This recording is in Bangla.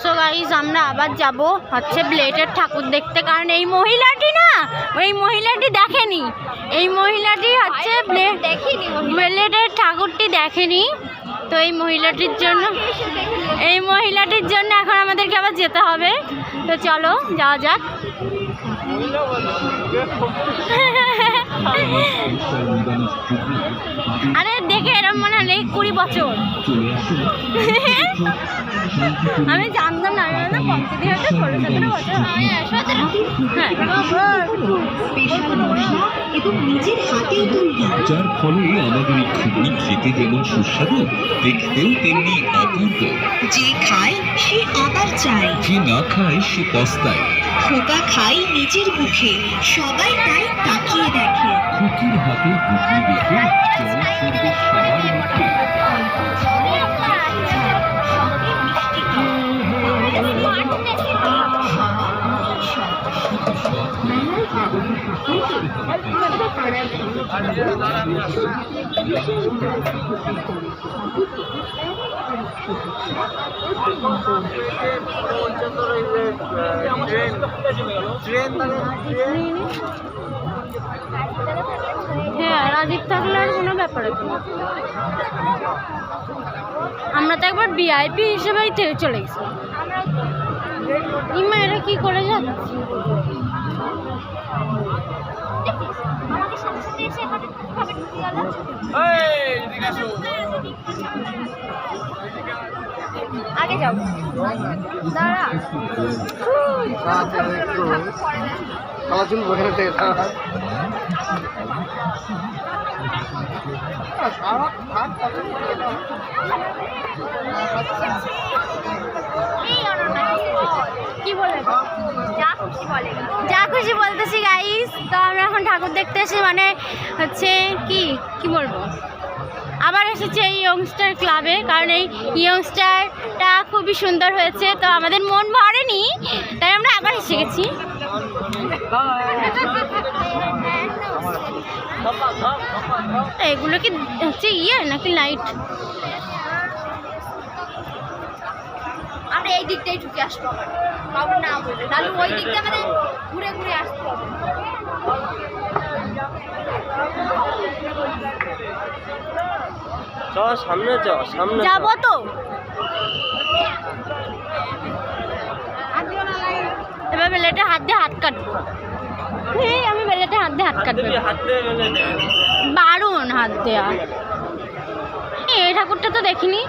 সো গাইজ আমরা আবার যাব হচ্ছে ব্লেডের ঠাকুর দেখতে। কারণ এই মহিলাটি না এই মহিলাটি দেখেনি। এই মহিলাটি হচ্ছে ব্লেড দেখিনি ঠাকুরটি দেখেনি। তো এই মহিলাটির জন্য এই মহিলাটির জন্য এখন আমাদেরকে আবার যেতে হবে। তো চলো যাওয়া যাক। আরে দেখে এরম মনে হলে কুড়ি বছর। আমি জানতাম না আমি ভাবলাম কমপ্লিট হয়তো ষোলো সতেরো বছর হ্যাঁ। সতেরো। হ্যাঁ। স্পেশাল মশলা এবং নিজের হাতেও তৈরি যার ফলে আমাদের এই খুবই খেতে যেমন সুস্বাদু দেখতেও তেমনি অপূর্ব। যে খায় সে আবার চায়। যে না খায় সে পস্তায়। খোকা খায় নিজের মুখে। সবাই তাই হাতে গুটি দেখে জল পড়বে সবার মুখে হ্যাঁ ব্যাপার আমরা তো একবার ভিআইপি হিসেবেই থেকে চলে গেছি। ইমা এরা কি করে যাচ্ছে আগে যাও। দাঁড়া। যা খুশি বলতেছি গাইস তো আমরা এখন ঠাকুর দেখতে এসে মানে হচ্ছে কি কি বলব? আবার এসেছি এই ইয়ংস্টার ক্লাবে কারণ এই ইয়ংস্টারটা খুবই সুন্দর হয়েছে। তো আমাদের মন ভরেনি, তাই আমরা আবার এসে গেছি। এগুলো কি হচ্ছে ইয়ে নাকি লাইট আমরা এই দিকটাই ঢুকে আসব আবার। না বলে তাহলে ওই দিকটা আমাদের ঘুরে ঘুরে আসতে হবে। চ সামনে চ সামনে যাব তো। এবার বেলেটে হাত দিয়ে হাত কাটবো। এই আমি বেলেটে হাত দিয়ে হাত কাটবে বারণ হাত দেয়া এই ঠাকুরটা তো দেখিনি